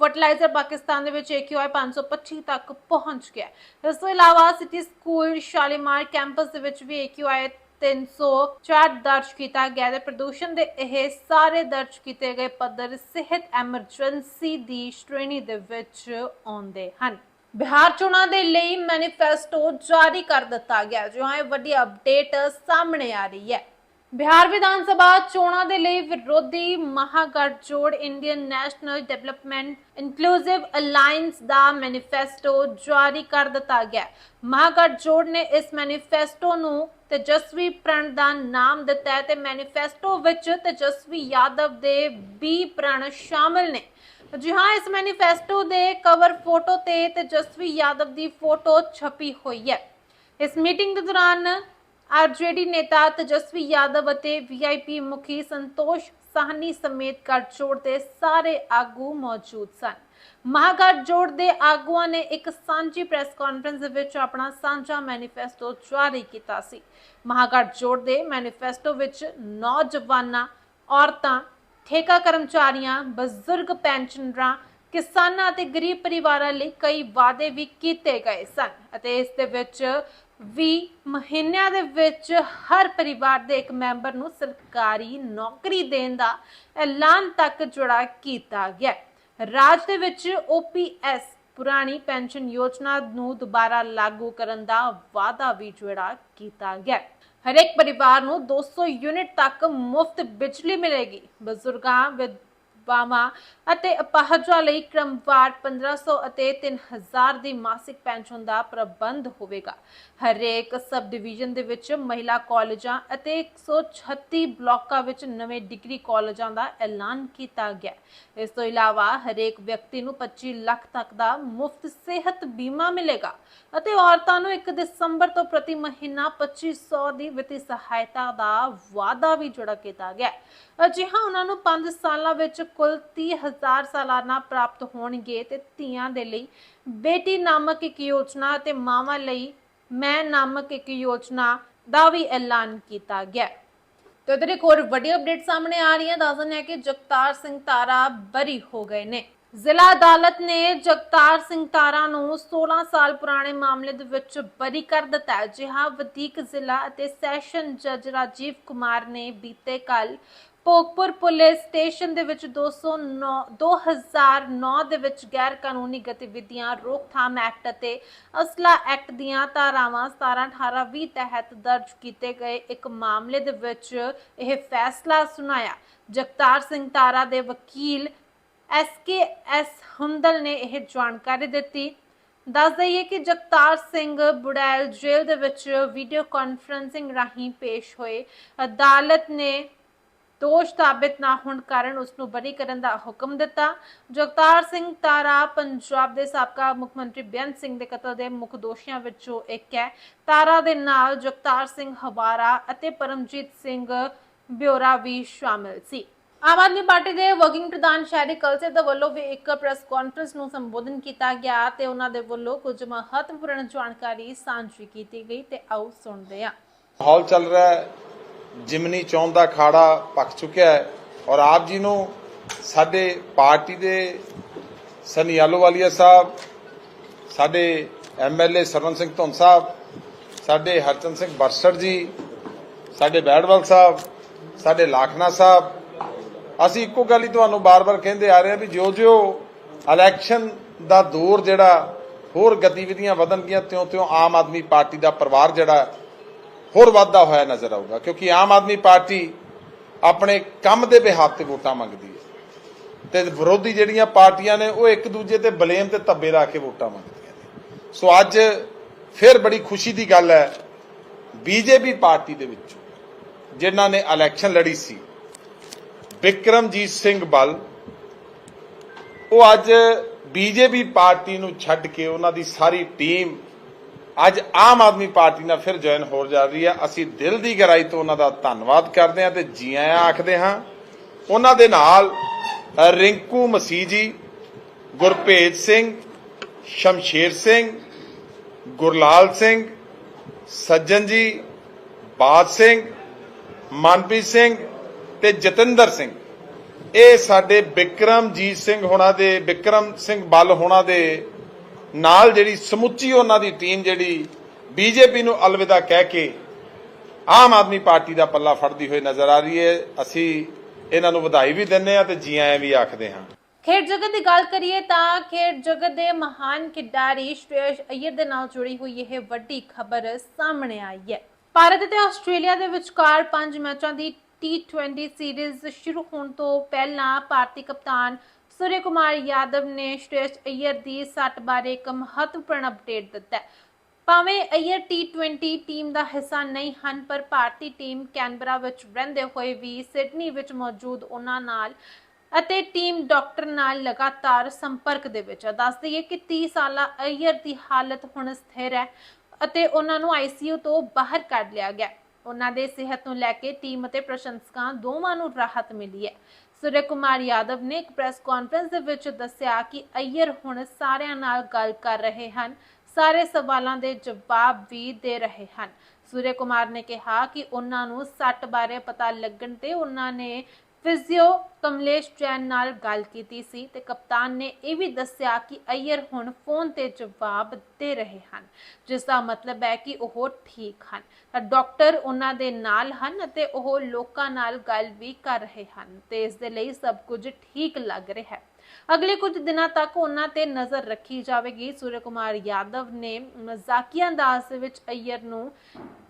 ਫਰਟੀਲਾਈਜ਼ਰ ਪਾਕਿਸਤਾਨ ਦੇ ਵਿੱਚ AQI 525 ਤੱਕ ਪਹੁੰਚ ਗਿਆ। ਇਸ ਤੋਂ ਇਲਾਵਾ ਸਿਟੀ ਸਕੂਲ ਸ਼ਾਲੀਮਾਰ ਕੈਂਪਸ ਦੇ ਵਿੱਚ ਵੀ AQI 304 ਦਰਜ ਕੀਤਾ ਗਿਆ ਤੇ ਪ੍ਰਦੂਸ਼ਣ ਦੇ ਇਹ ਸਾਰੇ ਦਰਜ ਕੀਤੇ ਗਏ ਪੱਧਰ ਸਿਹਤ ਐਮਰਜੈਂਸੀ ਦੀ ਸ਼੍ਰੇਣੀ ਦੇ ਵਿੱਚ ਆਉਂਦੇ ਹਨ। ਬਿਹਾਰ ਚੋਣਾਂ ਦੇ ਲਈ ਮੈਨੀਫੈਸਟੋ ਜਾਰੀ ਕਰ ਦਿੱਤਾ ਗਿਆ ਜੋ ਹੈ ਵੱਡੀ ਅਪਡੇਟ ਸਾਹਮਣੇ ਆ ਰਹੀ ਹੈ ਬਿਹਾਰ ਵਿਧਾਨ ਸਭਾ ਚੋਣਾਂ ਦੇ ਲਈ ਵਿਰੋਧੀ ਮਹਾਗਠਜੋੜ Indian national developmental inclusive alliance ਦਾ ਮੈਨੀਫੈਸਟੋ ਜਾਰੀ ਕਰ ਦਿੱਤਾ ਗਿਆ ਹੈ। ਮਹਾਗਠਜੋੜ ਨੇ ਇਸ ਮੈਨੀਫੈਸਟੋ ਨੂੰ ਤੇਜਸਵੀ ਪ੍ਰਣ ਦਾ ਨਾਮ ਦਿੱਤਾ ਹੈ ਤੇ ਮੈਨੀਫੈਸਟੋ ਵਿੱਚ ਤੇਜਸਵੀ ਯਾਦਵ ਦੇ 20 ਪ੍ਰਣ ਸ਼ਾਮਲ ਨੇ ਜੀ ਹਾਂ, ਇਸ ਮੈਨੀਫੈਸਟੋ ਦੇ ਕਵਰ ਫੋਟੋ ਤੇ ਤੇਜਸਵੀ ਯਾਦਵ ਦੀ ਫੋਟੋ ਛਪੀ ਹੋਈ ਹੈ। ਇਸ ਮੀਟਿੰਗ ਦੇ ਦੌਰਾਨ ਆਰਜੇਡੀ ਨੇਤਾ ਤੇਜਸਵੀ ਯਾਦਵ ਅਤੇ ਵੀਆਈਪੀ ਮੁਖੀ ਸੰਤੋਸ਼ ਸਾਹਨੀ ਸਮੇਤ ਗੱਠਜੋੜ ਦੇ ਸਾਰੇ ਆਗੂ ਮੌਜੂਦ ਸਨ। ਮਹਾਗਠਜੋੜ ਦੇ ਆਗੂਆਂ ਨੇ ਇੱਕ ਸਾਂਝੀ ਪ੍ਰੈਸ ਕਾਨਫਰੰਸ ਵਿੱਚ ਆਪਣਾ ਸਾਂਝਾ ਮੈਨੀਫੈਸਟੋ ਜਾਰੀ ਕੀਤਾ ਸੀ। ਮਹਾਗਠਜੋੜ ਦੇ ਮੈਨੀਫੈਸਟੋ ਵਿੱਚ ਨੌਜਵਾਨਾਂ, ਔਰਤਾਂ ਠੇਕਾ ਕਰਮਚਾਰੀਆਂ, ਬਜ਼ੁਰਗ ਪੈਨਸ਼ਨਰਾਂ, ਕਿਸਾਨਾਂ ਅਤੇ ਗਰੀਬ ਪਰਿਵਾਰਾਂ ਲਈ ਕਈ ਵਾਅਦੇ ਵੀ ਕੀਤੇ ਗਏ ਸਨ ਅਤੇ ਇਸ ਦੇ ਵਿੱਚ 20 ਮਹੀਨਿਆਂ ਦੇ ਵਿੱਚ ਹਰ ਪਰਿਵਾਰ ਦੇ ਇੱਕ ਮੈਂਬਰ ਨੂੰ ਸਰਕਾਰੀ ਨੌਕਰੀ ਦੇਣ ਦਾ ਐਲਾਨ ਤੱਕ ਜੁੜਾ ਕੀਤਾ ਗਿਆ। ਰਾਜ ਦੇ ਵਿੱਚ OPS ਪੁਰਾਣੀ ਪੈਨਸ਼ਨ ਯੋਜਨਾ ਨੂੰ ਦੁਬਾਰਾ ਲਾਗੂ ਕਰਨ ਦਾ ਵਾਅਦਾ ਵੀ ਜੁੜਾ ਕੀਤਾ ਗਿਆ। ਹਰੇਕ ਪਰਿਵਾਰ ਨੂੰ 200 ਯੂਨਿਟ ਤੱਕ ਮੁਫਤ ਬਿਜਲੀ ਮਿਲੇਗੀ। ਬਜ਼ੁਰਗਾਂ ਵਿਧਵਾਵਾਂ ਅਤੇ ਅਪਾਹਜਾਂ ਲਈ ਕ੍ਰਮਵਾਰ 1500 ਅਤੇ 3000 ਦੀ ਮਾਸਿਕ ਪੈਨਸ਼ਨ ਦਾ ਪ੍ਰਬੰਧ ਹੋਵੇਗਾ ਹਰੇਕ ਸਬ ਡਿਵੀਜ਼ਨ ਦੇ ਵਿੱਚ ਮਹਿਲਾ ਕਾਲਜਾਂ ਅਤੇ 136 ਬਲਾਕਾਂ ਵਿੱਚ ਨਵੇਂ ਡਿਗਰੀ ਕਾਲਜਾਂ ਦਾ ਐਲਾਨ ਕੀਤਾ ਗਿਆ ਇਸ ਤੋਂ ਇਲਾਵਾ ਹਰੇਕ ਵਿਅਕਤੀ ਨੂੰ 25 ਲੱਖ ਤੱਕ ਦਾ ਮੁਫਤ ਸਿਹਤ ਬੀਮਾ ਮਿਲੇਗਾ ਅਤੇ ਔਰਤਾਂ ਨੂੰ 1 ਦਸੰਬਰ ਤੋਂ ਪ੍ਰਤੀ ਮਹੀਨਾ 2500 ਦੀ ਵਿੱਤੀ ਸਹਾਇਤਾ ਦਾ ਵਾਅਦਾ ਵੀ ਜੁੜਾ ਕੀਤਾ ਗਿਆ ਹੈ। ਜੀ ਹਾਂ ਉਹਨਾਂ ਨੂੰ 5 ਸਾਲਾਂ ਵਿੱਚ ਕੁੱਲ 30000 ਸਾਲਾਨਾ ਪ੍ਰਾਪਤ ਹੋਣਗੇ ਤੇ ਧੀਆਂ ਦੇ ਲਈ ਬੇਟੀ ਨਾਮਕ ਇੱਕ ਯੋਜਨਾ ਅਤੇ ਮਾਵਾਂ ਲਈ ਮੈਂ ਨਾਮਕ ਇੱਕ ਯੋਜਨਾ ਦਾ ਵੀ ਐਲਾਨ ਕੀਤਾ ਗਿਆ ਤੇ ਉਧਰ ਇੱਕ ਹੋਰ ਵੱਡੀ ਅਪਡੇਟ ਸਾਹਮਣੇ ਆ ਰਹੀ ਹੈ। ਦੱਸ ਦਿੰਦੇ ਕਿ ਜਗਤਾਰ ਸਿੰਘ ਤਾਰਾ ਬਰੀ ਹੋ ਗਏ ਨੇ। ਜ਼ਿਲ੍ਹਾ ਅਦਾਲਤ ਨੇ ਜਗਤਾਰ ਸਿੰਘ ਤਾਰਾ ਨੂੰ 16 ਸਾਲ ਪੁਰਾਣੇ ਮਾਮਲੇ ਦੇ ਵਿੱਚ ਬਰੀ ਕਰ ਦਿੱਤਾ ਜਿਹਾ ਵਧੀਕ ਜ਼ਿਲ੍ਹਾ ਅਤੇ ਸੈਸ਼ਨ ਜੱਜ ਰਾਜੀਵ ਕੁਮਾਰ ਨੇ ਬੀਤੇ ਕੱਲ ਭੋਗਪੁਰ ਪੁਲਿਸ ਸਟੇਸ਼ਨ ਦੇ ਵਿੱਚ 209 2009 ਦੇ ਵਿੱਚ ਗੈਰ ਕਾਨੂੰਨੀ ਗਤੀਵਿਧੀਆਂ, ਰੋਕਥਾਮ ਐਕਟ ਅਤੇ ਅਸਲਾ ਐਕਟ ਦੀਆਂ ਧਾਰਾਵਾਂ 17 18 20 ਤਹਿਤ ਦਰਜ ਕੀਤੇ ਗਏ ਇੱਕ ਮਾਮਲੇ ਦੇ ਵਿੱਚ ਇਹ ਫੈਸਲਾ ਸੁਣਾਇਆ। ਜਗਤਾਰ ਸਿੰਘ ਤਾਰਾ ਦੇ ਵਕੀਲ ਐਸ ਹੁੰਦਲ ਨੇ ਇਹ ਜਾਣਕਾਰੀ ਦਿੱਤੀ। ਦੱਸ ਦਈਏ ਕਿ ਜਗਤਾਰ ਸਿੰਘ ਬੁੜੈਲ ਜੇਲ੍ਹ ਦੇ ਵਿੱਚ ਵੀਡੀਓ ਕਾਨਫਰੰਸਿੰਗ ਰਾਹੀਂ ਪੇਸ਼ ਹੋਏ ਅਦਾਲਤ ਨੇ ਦੋਸ਼ ਸਾਬਿਤ ਨਾ ਹੋਣ ਕਾਰਨ ਉਸ ਨੂੰ ਬਰੀ ਕਰਨ ਦਾ ਹੁਕਮ ਦਿੱਤਾ। ਜਗਤਾਰ ਸਿੰਘ ਤਾਰਾ ਪੰਜਾਬ ਦੇ ਸਾਬਕਾ ਮੁੱਖ ਮੰਤਰੀ ਬੇਅੰਤ ਸਿੰਘ ਦੇ ਕਤਲ ਦੇ ਮੁੱਖ ਦੋਸ਼ੀਆਂ ਵਿੱਚੋਂ ਇੱਕ ਹੈ। ਤਾਰਾ ਦੇ ਨਾਲ ਜਗਤਾਰ ਸਿੰਘ ਹਵਾਰਾ ਅਤੇ ਪਰਮਜੀਤ ਸਿੰਘ ਬਿਓਰਾ ਵੀ ਸ਼ਾਮਿਲ ਸੀ। ਆਮ ਆਦਮੀ ਪਾਰਟੀ ਦੇ ਵਰਕਿੰਗ ਪ੍ਰਧਾਨ ਸ਼ਹਿਰੀ ਕਲਸੇ ਦੇ ਵੱਲੋਂ ਵੀ ਇੱਕ ਪ੍ਰੈਸ ਕਾਨਫਰੰਸ ਨੂੰ ਸੰਬੋਧਨ ਕੀਤਾ ਗਿਆ ਤੇ ਉਹਨਾਂ ਦੇ ਵੱਲੋਂ ਕੁਝ ਮਹੱਤਵਪੂਰਨ ਜਾਣਕਾਰੀ ਸਾਂਝੀ ਕੀਤੀ ਗਈ ਤੇ ਆਓ ਸੁਣਦੇ ਹਾਂ। ਮਾਹੌਲ ਚੱਲ ਰਿਹਾ ਹੈ। ਜਿਮਨੀ ਚੋਣ ਦਾ ਅਖਾੜਾ ਪੱਕ ਚੁੱਕਿਆ ਹੈ ਔਰ ਆਪ ਜੀ ਨੂੰ ਸਾਡੇ ਪਾਰਟੀ ਦੇ ਸਨੀ ਆਲੋਵਾਲੀਆ ਸਾਹਿਬ, ਸਾਡੇ ਐਮਐਲਏ ਸਰਵਨ ਸਿੰਘ ਧੁੰਨ ਸਾਹਿਬ, ਸਾਡੇ ਹਰਚਨ ਸਿੰਘ ਬਰਸੜ ਜੀ, ਸਾਡੇ ਬੈੜਵਾਲ ਸਾਹਿਬ, ਸਾਡੇ ਲਾਖਨਾ ਸਾਹਿਬ, ਅਸੀਂ ਇੱਕੋ ਗੱਲ ਹੀ ਤੁਹਾਨੂੰ ਬਾਰ-ਬਾਰ ਕਹਿੰਦੇ ਆ ਰਹੇ ਹਾਂ ਵੀ ਜਿਉਂ-ਜਿਉਂ ਇਲੈਕਸ਼ਨ ਦਾ ਦੌਰ ਜਿਹੜਾ ਹੋਰ ਗਤੀਵਿਧੀਆਂ ਵਧਣਗੀਆਂ ਤਿਉਂ-ਤਿਉਂ ਆਮ ਆਦਮੀ ਪਾਰਟੀ ਦਾ ਪਰਿਵਾਰ ਜਿਹੜਾ ਹੋਰ ਵਾਧਾ ਹੋਇਆ ਨਜ਼ਰ ਆਊਗਾ, ਕਿਉਂਕਿ ਆਮ ਆਦਮੀ ਪਾਰਟੀ ਆਪਣੇ ਕੰਮ ਦੇ ਬਿਹਾਫ ਤੇ ਵੋਟਾਂ ਮੰਗਦੀ ਹੈ। ਤੇ ਵਿਰੋਧੀ ਜਿਹੜੀਆਂ ਪਾਰਟੀਆਂ ਨੇ, ਉਹ ਇੱਕ ਦੂਜੇ ਤੇ ਬਲੇਮ ਤੇ ਧੱਬੇ ਲਾ ਕੇ ਵੋਟਾਂ ਮੰਗਦੀਆਂ ਨੇ। ਸੋ ਅੱਜ ਫਿਰ ਬੜੀ ਖੁਸ਼ੀ ਦੀ ਗੱਲ ਹੈ, ਬੀਜੇਪੀ ਪਾਰਟੀ ਦੇ ਵਿੱਚੋਂ, ਜਿਨ੍ਹਾਂ ਨੇ ਇਲੈਕਸ਼ਨ ਲੜੀ ਸੀ ਵਿਕਰਮਜੀਤ ਸਿੰਘ ਬਲ, ਉਹ ਅੱਜ ਬੀਜੇਪੀ ਪਾਰਟੀ ਨੂੰ ਛੱਡ ਕੇ ਉਹਨਾਂ ਦੀ ਸਾਰੀ ਟੀਮ ਅੱਜ ਆਮ ਆਦਮੀ ਪਾਰਟੀ ਨਾਲ ਫਿਰ ਜੁਆਇਨ ਹੋ ਜਾ ਰਹੀ ਹੈ ਅਸੀਂ ਦਿਲ ਦੀ ਗਹਿਰਾਈ ਤੋਂ ਉਹਨਾਂ ਦਾ ਧੰਨਵਾਦ ਕਰਦੇ ਹਾਂ ਤੇ ਜੀ ਆਇਆਂ ਆਖਦੇ ਹਾਂ ਉਹਨਾਂ ਦੇ ਨਾਲ ਅ, ਰਿੰਕੂ ਮਸੀਹ ਜੀ ਗੁਰਪੇਜ ਸਿੰਘ ਸ਼ਮਸ਼ੇਰ ਸਿੰਘ ਗੁਰਲਾਲ ਸਿੰਘ ਸੱਜਣ ਜੀ ਬਾਦ ਸਿੰਘ ਮਨਪ੍ਰੀਤ ਸਿੰਘ ਤੇ ਜਤਿੰਦਰ ਸਿੰਘ। ਇਹ ਸਾਡੇ ਬਿਕਰਮਜੀਤ ਸਿੰਘ ਹੋਣਾ ਦੇ ਬਿਕਰਮ ਸਿੰਘ ਬੱਲ ਹੋਣਾ ਦੇ ਨਾਲ ਜਿਹੜੀ ਸਮੁੱਚੀ ਉਹਨਾਂ ਦੀ ਟੀਮ ਜਿਹੜੀ ਬੀਜੇਪੀ ਨੂੰ ਅਲਵਿਦਾ ਕਹਿ ਕੇ ਆਮ ਆਦਮੀ ਪਾਰਟੀ ਦਾ ਪੱਲਾ ਫੜਦੀ ਹੋਈ ਨਜ਼ਰ ਆ ਰਹੀ ਹੈ। ਅਸੀਂ ਇਹਨਾਂ ਨੂੰ ਵਧਾਈ ਵੀ ਦਿੰਦੇ ਹਾਂ ਤੇ ਜੀ ਆਇਆਂ ਵੀ ਆਖਦੇ ਹਾਂ। ਖੇਡ ਜਗਤ ਦੀ ਗੱਲ ਕਰੀਏ ਤਾਂ ਖੇਡ ਜਗਤ ਦੇ ਮਹਾਨ ਖਿਡਾਰੀ ਸ਼੍ਰੇਸ਼ ਅਯਰ ਦੇ ਨਾਲ ਜੁੜੀ ਹੋਈ ਇਹ ਵੱਡੀ ਖਬਰ ਸਾਹਮਣੇ ਆਈ ਹੈ। ਭਾਰਤ ਅਤੇ ਆਸਟ੍ਰੇਲੀਆ ਦੇ ਵਿਚਕਾਰ ਪੰਜ ਮੈਚਾਂ ਦੀ T20 ਸੀਰੀਜ਼ ਸ਼ੁਰੂ ਹੋਣ ਤੋਂ ਪਹਿਲਾਂ ਭਾਰਤੀ ਕਪਤਾਨ ਸੂਰਯ ਕੁਮਾਰ ਯਾਦਵ ਨੇ ਸ਼੍ਰੇਸ਼ ਅਯਰ ਦੀ ਸੱਟ ਬਾਰੇ ਇੱਕ ਮਹੱਤਵਪੂਰਨ ਅਪਡੇਟ ਦਿੱਤਾ ਹੈ। ਭਾਵੇਂ ਅਯਰ T20 ਟੀਮ ਦਾ ਹਿੱਸਾ ਨਹੀਂ ਹਨ, ਪਰ ਭਾਰਤੀ ਟੀਮ ਕੈਨਬਰਾ ਵਿੱਚ ਰਹਿੰਦੇ ਹੋਏ ਵੀ ਸਿਡਨੀ ਵਿੱਚ ਮੌਜੂਦ ਉਹਨਾਂ ਨਾਲ ਅਤੇ ਟੀਮ ਡਾਕਟਰ ਨਾਲ ਲਗਾਤਾਰ ਸੰਪਰਕ ਦੇ ਵਿੱਚ ਹੈ ਦੱਸ ਦਈਏ ਕਿ 30 ਸਾਲਾ ਅਯਰ ਦੀ ਹਾਲਤ ਹੁਣ ਸਥਿਰ ਹੈ ਅਤੇ ਉਹਨਾਂ ਨੂੰ ਆਈਸੀਯੂ ਤੋਂ ਬਾਹਰ ਕੱਢ ਲਿਆ ਗਿਆ ਉਹਨਾਂ ਦੇ ਸਿਹਤ ਨੂੰ ਲੈ ਕੇ ਟੀਮ ਅਤੇ ਪ੍ਰਸ਼ੰਸਕਾਂ ਦੋਵਾਂ ਨੂੰ ਰਾਹਤ ਮਿਲੀ ਹੈ। ਸੂਰਯ ਕੁਮਾਰ ਯਾਦਵ ਨੇ ਇੱਕ ਪ੍ਰੈਸ ਕਾਨਫਰੰਸ ਦੇ ਵਿੱਚ ਦੱਸਿਆ ਕਿ ਅਯਰ ਹੁਣ ਸਾਰਿਆਂ ਨਾਲ ਗੱਲ ਕਰ ਰਹੇ ਹਨ। ਸਾਰੇ ਸਵਾਲਾਂ ਦੇ ਜਵਾਬ ਵੀ ਦੇ ਰਹੇ ਹਨ। ਸੂਰਯ ਕੁਮਾਰ ਨੇ ਕਿਹਾ ਕਿ ਉਹਨਾਂ ਨੂੰ ਸੱਟ ਬਾਰੇ ਪਤਾ ਲੱਗਣ ਤੇ ਉਹਨਾਂ ਨੇ ਫਿਜ਼ੀਓ ਕਮਲੇਸ਼ ਜੈਨ ਨਾਲ ਗੱਲ ਕੀਤੀ ਸੀ ਤੇ ਕਪਤਾਨ ਨੇ ਇਹ ਵੀ ਦੱਸਿਆ ਕਿ ਅਯਰ ਹੁਣ ਫੋਨ ਤੇ ਜਵਾਬ ਦੇ ਰਹੇ ਹਨ, ਜਿਸ ਦਾ ਮਤਲਬ ਹੈ ਕਿ ਉਹ ਠੀਕ ਹਨ। ਤਾਂ ਡਾਕਟਰ ਉਹਨਾਂ ਦੇ ਨਾਲ ਹਨ ਅਤੇ ਉਹ ਲੋਕਾਂ ਨਾਲ ਗੱਲ ਵੀ ਕਰ ਰਹੇ ਹਨ ਤੇ ਇਸ ਦੇ ਲਈ ਸਭ ਕੁਝ ਠੀਕ ਲੱਗ ਰਿਹਾ ਹੈ। ਅਗਲੇ ਕੁਝ ਦਿਨਾਂ ਤੱਕ ਉਹਨਾਂ ਤੇ ਨਜ਼ਰ ਰੱਖੀ ਜਾਵੇਗੀ। ਸੂਰਜ ਕੁਮਾਰ ਯਾਦਵ ਨੇ ਮਜ਼ਾਕੀਆ ਅੰਦਾਜ਼ ਵਿੱਚ ਅਯਰ ਨੂੰ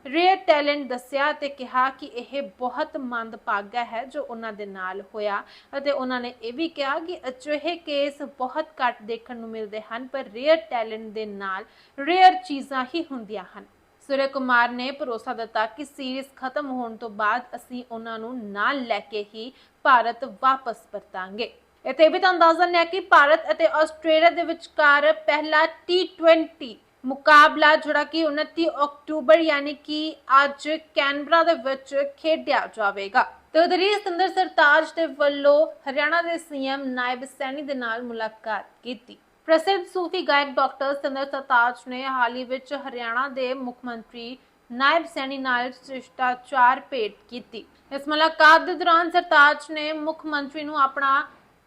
ਰੇਅਰ ਟੈਲੈਂਟ ਦੱਸਿਆ ਤੇ ਕਿਹਾ ਕਿ ਇਹ ਬਹੁਤ ਮੰਦਭਾਗਾ ਹੈ ਜੋ ਉਹਨਾਂ ਦੇ ਨਾਲ ਹੋਇਆ ਅਤੇ ਉਹਨਾਂ ਨੇ ਇਹ ਵੀ ਕਿਹਾ ਕਿ ਅਜਿਹੇ ਕੇਸ ਬਹੁਤ ਘੱਟ ਦੇਖਣ ਨੂੰ ਮਿਲਦੇ ਹਨ, ਪਰ ਰੇਅਰ ਟੈਲੈਂਟ ਦੇ ਨਾਲ ਰੇਅਰ ਚੀਜ਼ਾਂ ਹੀ ਹੁੰਦੀਆਂ ਹਨ। ਸੂਰਯ ਕੁਮਾਰ ਨੇ ਭਰੋਸਾ ਦਿੱਤਾ ਕਿ ਸੀਰੀਜ਼ ਖਤਮ ਹੋਣ ਤੋਂ ਬਾਅਦ ਅਸੀਂ ਉਹਨਾਂ ਨੂੰ ਨਾਲ ਲੈ ਕੇ ਹੀ ਭਾਰਤ ਵਾਪਸ ਪਰਤਾਂਗੇ। ਇੱਥੇ ਵੀ ਤਾਂ ਅੰਦਾਜ਼ਾ ਹੈ ਕਿ ਭਾਰਤ ਅਤੇ ਆਸਟ੍ਰੇਲੀਆ ਦੇ ਵਿਚਕਾਰ ਪਹਿਲਾ T20 ਮੁਕਾਬਲਾ ਜਿਹੜਾ ਕਿ 29 ਅਕਤੂਬਰ ਯਾਨੀ ਕਿ ਅੱਜ ਕੈਨਬਰਾ ਦੇ ਵਿੱਚ ਖੇਡਿਆ ਜਾਵੇਗਾ। ਤੇ ਉਧਰੀ ਸਤਿੰਦਰ ਸਰਤਾਜ ਦੇ ਵੱਲੋਂ ਹਰਿਆਣਾ ਦੇ ਸੀਐਮ ਨਾਇਬ ਸੈਣੀ ਦੇ ਨਾਲ ਮੁਲਾਕਾਤ ਕੀਤੀ। ਪ੍ਰਸਿੱਧ ਸੂਫੀ ਗਾਇਕ ਡਾਕਟਰ ਸਤਿੰਦਰ ਸਰਤਾਜ ਨੇ ਹਾਲ ਹੀ ਵਿੱਚ ਹਰਿਆਣਾ ਦੇ ਮੁੱਖ ਮੰਤਰੀ ਨਾਇਬ ਸੈਣੀ ਨਾਲ ਸ਼ਿਸ਼ਟਾਚਾਰ ਭੇਟ ਕੀਤੀ। ਇਸ ਮੁਲਾਕਾਤ ਦੇ ਦੌਰਾਨ ਸਰਤਾਜ ਨੇ ਮੁੱਖ ਮੰਤਰੀ ਨੂੰ ਆਪਣਾ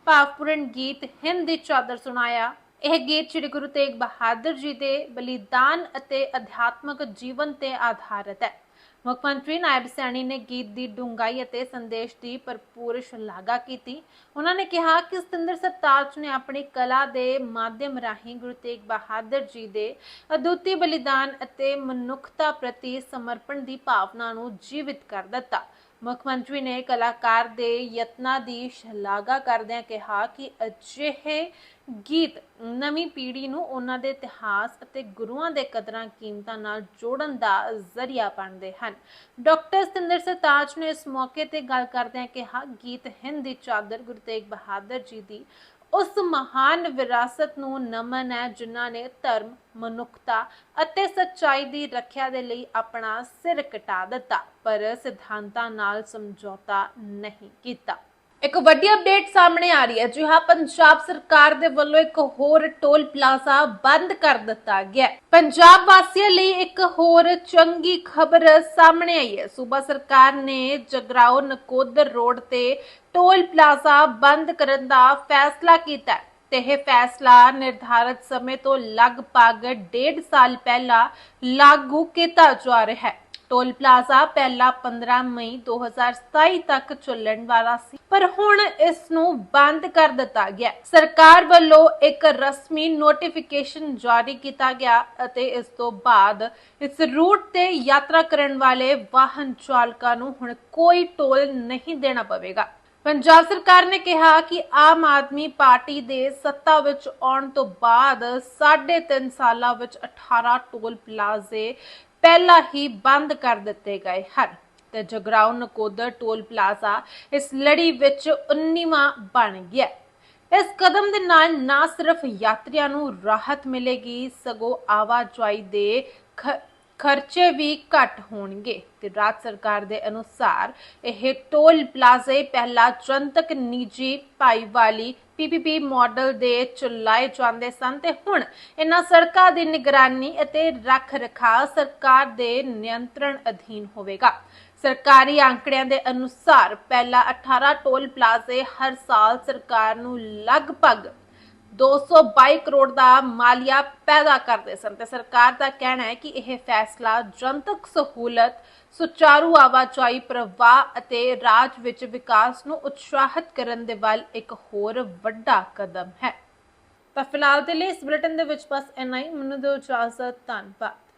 ਭਾਵਪੂਰਨ ਗੀਤ ਹਿੰਦ ਦੀ ਚਾਦਰ ਸੁਣਾਇਆ। ਇਹ ਗੀਤ ਸ੍ਰੀ ਗੁਰੂ ਤੇਗ ਬਹਾਦਰ ਜੀ ਦੇ ਬਲੀਦਾਨ ਅਤੇ ਅਧਿਆਤਮਕ ਜੀਵਨ ਤੇ ਆਧਾਰਿਤ ਹੈ। ਮੁੱਖ ਮੰਤਰੀ ਨਾਇਬ ਸੈਣੀ ਨੇ ਗੀਤ ਦੀ ਡੂੰਘਾਈ ਅਤੇ ਸੰਦੇਸ਼ ਦੀ ਭਰਪੂਰ ਸ਼ਲਾਘਾ ਕੀਤੀ। ਉਹਨਾਂ ਨੇ ਕਿਹਾ ਕਿ ਸਤਿੰਦਰ ਸਰਤਾਜ ਨੇ ਆਪਣੀ ਕਲਾ ਦੇ ਮਾਧਿਅਮ ਰਾਹੀਂ ਗੁਰੂ ਤੇਗ ਬਹਾਦਰ ਜੀ ਦੇ ਅਦੁੱਤੀ ਬਲੀਦਾਨ ਅਤੇ ਮਨੁੱਖਤਾ ਪ੍ਰਤੀ ਸਮਰਪਣ ਦੀ ਭਾਵਨਾ ਨੂੰ ਜੀਵਿਤ ਕਰ ਦਿੱਤਾ। ਮੁੱਖ ਮੰਤਰੀ ਨੇ ਕਲਾਕਾਰ ਦੇ ਯਤਨਾਂ ਦੀ ਸ਼ਲਾਘਾ ਕਰਦਿਆਂ ਕਿਹਾ ਕਿ ਅਜਿਹੇ ਗੀਤ ਨਵੀਂ ਪੀੜ੍ਹੀ ਨੂੰ ਉਹਨਾਂ ਦੇ ਇਤਿਹਾਸ ਅਤੇ ਗੁਰੂਆਂ ਦੇ ਕਦਰਾਂ ਕੀਮਤਾਂ ਨਾਲ ਜੋੜਨ ਦਾ ਜ਼ਰੀਆ ਬਣਦੇ ਹਨ। ਡਾਕਟਰ ਸਤਿੰਦਰ ਸਰਤਾਜ ਨੇ ਇਸ ਮੌਕੇ ਤੇ ਗੱਲ ਕਰਦਿਆਂ ਕਿਹਾ, ਗੀਤ ਹਿੰਦ ਦੀ ਚਾਦਰ ਗੁਰੂ ਤੇਗ ਬਹਾਦਰ ਜੀ ਦੀ ਉਸ ਮਹਾਨ ਵਿਰਾਸਤ ਨੂੰ ਨਮਨ ਹੈ, ਜਿਨ੍ਹਾਂ ਨੇ ਧਰਮ, ਮਨੁੱਖਤਾ ਅਤੇ ਸੱਚਾਈ ਦੀ ਰੱਖਿਆ ਦੇ ਲਈ ਆਪਣਾ ਸਿਰ ਕਟਾ ਦਿੱਤਾ, ਪਰ ਸਿਧਾਂਤਾਂ ਨਾਲ ਸਮਝੌਤਾ ਨਹੀਂ ਕੀਤਾ। ਇੱਕ ਵੱਡੀ ਅਪਡੇਟ ਸਾਹਮਣੇ ਆ ਰਹੀ ਹੈ। ਜੀ ਹਾਂ, ਪੰਜਾਬ ਸਰਕਾਰ ਦੇ ਵੱਲੋਂ ਇੱਕ ਹੋਰ ਟੋਲ ਪਲਾਜ਼ਾ ਬੰਦ ਕਰ ਦਿੱਤਾ ਗਿਆ ਪੰਜਾਬ ਵਾਸੀਆਂ ਲਈ ਇੱਕ ਹੋਰ ਚੰਗੀ ਖਬਰ ਸਾਹਮਣੇ ਆਈ ਹੈ। ਸੂਬਾ ਸਰਕਾਰ ਨੇ ਜਗਰਾਓ ਨਕੋਦਰ ਰੋਡ ਤੇ ਟੋਲ ਪਲਾਜ਼ਾ ਬੰਦ ਕਰਨ ਦਾ ਫੈਸਲਾ ਕੀਤਾ ਤੇ ਇਹ ਫੈਸਲਾ ਨਿਰਧਾਰਤ ਸਮੇਂ ਤੋਂ ਲਗਭਗ 1.5 ਸਾਲ ਪਹਿਲਾਂ ਲਾਗੂ ਕੀਤਾ ਜਾ ਰਿਹਾ ਹੈ। ਟੋਲ ਪਲਾਜ਼ਾ ਪਹਿਲਾਂ 15 ਮਈ 2027 ਤੱਕ ਚੱਲਣ ਵਾਲਾ ਸੀ, ਪਰ ਹੁਣ ਇਸ ਨੂੰ ਬੰਦ ਕਰ ਦਿੱਤਾ ਗਿਆ ਸਰਕਾਰ ਵੱਲੋਂ ਇੱਕ ਰਸਮੀ ਨੋਟੀਫਿਕੇਸ਼ਨ ਜਾਰੀ ਕੀਤਾ ਗਿਆ ਅਤੇ ਇਸ ਤੋਂ ਬਾਅਦ ਇਸ ਰੂਟ ਤੇ ਯਾਤਰਾ ਕਰਨ ਵਾਲੇ ਵਾਹਨ ਚਾਲਕਾਂ ਨੂੰ ਹੁਣ ਕੋਈ ਟੋਲ ਨਹੀਂ ਦੇਣਾ ਪਵੇਗਾ। ਪੰਜਾਬ ਸਰਕਾਰ ਨੇ ਕਿਹਾ ਕਿ ਆਮ ਆਦਮੀ ਪਾਰਟੀ ਦੇ ਸੱਤਾ ਵਿੱਚ ਆਉਣ ਤੋਂ ਬਾਅਦ 3.5 ਸਾਲਾਂ ਵਿੱਚ 18 ਟੋਲ ਪਲਾਜ਼ੇ ਪਹਿਲਾਂ ਹੀ ਬੰਦ ਕਰ ਦਿੱਤੇ ਗਏ ਹਨ ਤੇ ਜਗਰਾਉਂ ਨਕੋਦਰ ਟੋਲ ਪਲਾਜ਼ਾ ਇਸ ਲੜੀ ਵਿੱਚ 19ਵਾਂ ਬਣ ਗਿਆ ਇਸ ਕਦਮ ਦੇ ਨਾਲ ਨਾ ਸਿਰਫ ਯਾਤਰੀਆਂ ਨੂੰ ਰਾਹਤ ਮਿਲੇਗੀ, ਸਗੋਂ ਆਵਾਜਾਈ ਦੇ ਖਰਚੇ ਵੀ ਘੱਟ ਹੋਣਗੇ ਤੇ ਰਾਜ ਸਰਕਾਰ ਦੇ ਅਨੁਸਾਰ ਇਹ ਟੋਲ ਪਲਾਜ਼ੇ ਪਹਿਲਾਂ ਜਨਤਕ ਨਿੱਜੀ ਭਾਈਵਾਲੀ ਪੀਪੀਪੀ ਮਾਡਲ ਦੇ ਚਲਾਏ ਜਾਂਦੇ ਸਨ ਤੇ ਹੁਣ ਇਹਨਾਂ ਸੜਕਾਂ ਦੀ ਨਿਗਰਾਨੀ ਅਤੇ ਰੱਖ ਰਖਾਅ ਸਰਕਾਰ ਦੇ ਨਿਯੰਤਰਣ ਅਧੀਨ ਹੋਵੇਗਾ। ਸਰਕਾਰੀ ਅੰਕੜਿਆਂ ਦੇ ਅਨੁਸਾਰ ਪਹਿਲਾਂ 18 ਟੋਲ ਪਲਾਜ਼ੇ ਹਰ ਸਾਲ ਸਰਕਾਰ ਨੂੰ ਲਗਭਗ 222 ਕਰੋੜ ਦਾ ਮਾਲੀਆ ਪੈਦਾ ਕਰਦੇ ਸਨ ਤੇ ਸਰਕਾਰ ਦਾ ਕਹਿਣਾ ਹੈ ਕਿ ਇਹ ਫੈਸਲਾ ਜਨਤਕ ਸਹੂਲਤ, ਸੁਚਾਰੂ ਆਵਾਜਾਈ ਪ੍ਰਵਾਹ ਅਤੇ ਰਾਜ ਵਿੱਚ ਵਿਕਾਸ ਨੂੰ ਉਤਸ਼ਾਹਿਤ ਕਰਨ ਦੇ ਵੱਲ ਇੱਕ ਹੋਰ ਵੱਡਾ ਕਦਮ ਹੈ। ਤਾਂ ਫਿਲਹਾਲ ਦੇ ਲਈ ਇਸ ਬੁਲੇਟਿਨ ਦੇ ਵਿੱਚ ਬਸ ਇੰਨਾ ਹੀ। ਮੈਨੂੰ ਦਿਓ ਇਜਾਜ਼ਤ। ਧੰਨਵਾਦ।